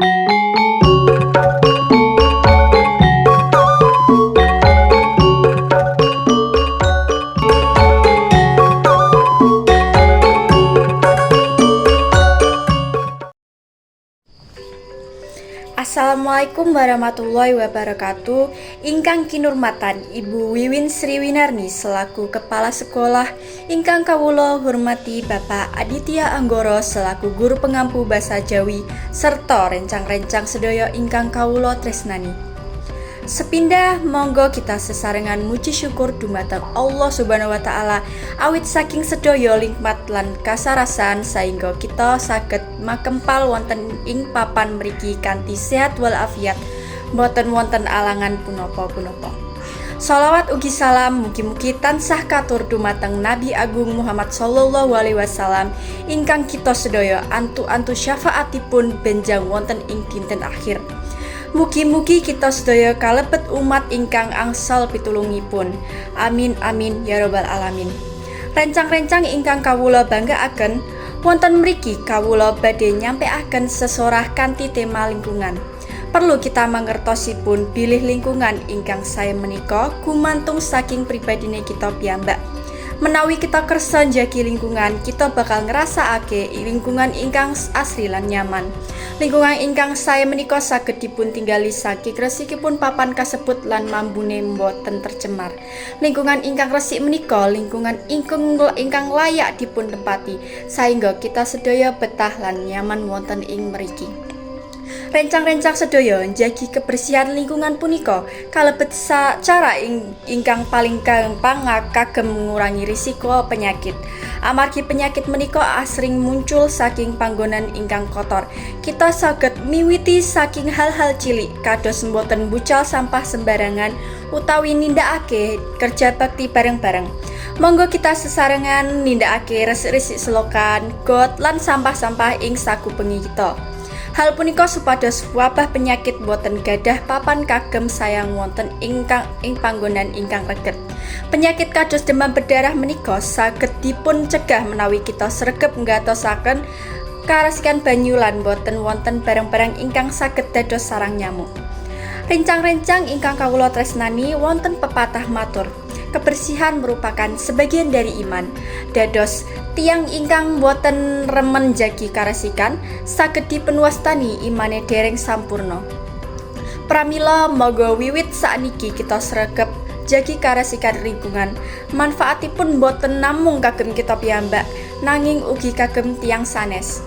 thank you Assalamualaikum warahmatullahi wabarakatuh. Ingkang kinurmatan Ibu Wiwin Sri Winarni selaku Kepala Sekolah. Ingkang Kawulo hormati Bapak Aditya Anggoro selaku Guru Pengampu Bahasa Jawi serta rencang-rencang sedaya Ingkang Kawulo Tresnani Sepindah monggo kita sesarengan muji syukur dumateng Allah Subhanahu wa taala awit saking sedaya nikmat lan kasarasan sehingga kita saged makempal wonten ing papan mriki kanthi sehat walafiat boten wonten alangan punapa-punapa. Salawat ugi salam mugi-mugi tansah katur dumateng Nabi Agung Muhammad Sallallahu Alaihi Wasallam ingkang kita sedaya antu-antu syafaatipun benjang wonten ing dinten akhir. Mugi-mugi kita sedaya kalebet umat ingkang angsal pitulungipun. Amin amin ya robbal alamin. Rencang-rencang ingkang kawula banggaaken wonten mriki kawula badhe nyampeaken sesorah kanthi tema lingkungan. Perlu kita mangertosipun bilih lingkungan ingkang saya menika gumantung saking pribadine kita piyambak. Menawi kita kersa njagi lingkungan, kita bakal ngrasakake lingkungan ingkang asri lan nyaman. Lingkungan ingkang saya menika saged dipun tinggali saking resikipun papan kasebut lan mambune mboten tercemar. Lingkungan ingkang resik menika lingkungan ingkang ingkang layak dipun tempati sehingga kita sedaya betah lan nyaman wonten ing mriki. Rencang-rencang sedaya njagi kebersihan lingkungan punika kalebet cara ing, ingkang paling gampang kagem mengurangi risiko penyakit. Amargi penyakit menika asring muncul saking panggonan ingkang kotor. Kita saged miwiti saking hal-hal cilik kados mboten bucal sampah sembarangan utawi nindakake kerja bakti bareng-bareng. Monggo kita sesarengan nindakake resik-resik selokan, got lan sampah-sampah ing sakupengi kita. Hal punika supados wabah penyakit boten gadah papan kagem sayang wonten ingkang ing panggonan ingkang reget. Penyakit kados demam berdarah menika saged dipun cegah menawi kita sregep nggatosaken karasikan banyu lan boten wonten barang-barang ingkang saged dados sarang nyamuk. Rencang-rencang ingkang kawula tresnani wonten pepatah matur kebersihan merupakan sebagian dari iman. Dados tiang ingkang boten remen jagi karesikan saged dipunwastani imane dereng sampurno. Pramila moga wiwit sakniki kita sregep jagi karesikan lingkungan. Manfaatipun boten namung kagem kita piyambak, nanging ugi kagem tiang sanes.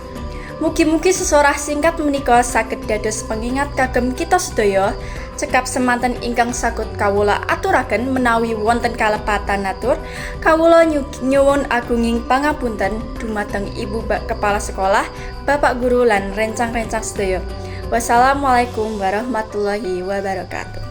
Mugi-mugi sesorah singkat menika saged dados pengingat kagem kita sedaya cekap semanten ingkang sakut kawula aturaken menawi wonten kalepatan natur kawula nyuwun agunging pangapunten dumateng Ibu Kepala Sekolah, Bapak Guru lan rencang-rencang sedaya. Wassalamualaikum warahmatullahi wabarakatuh.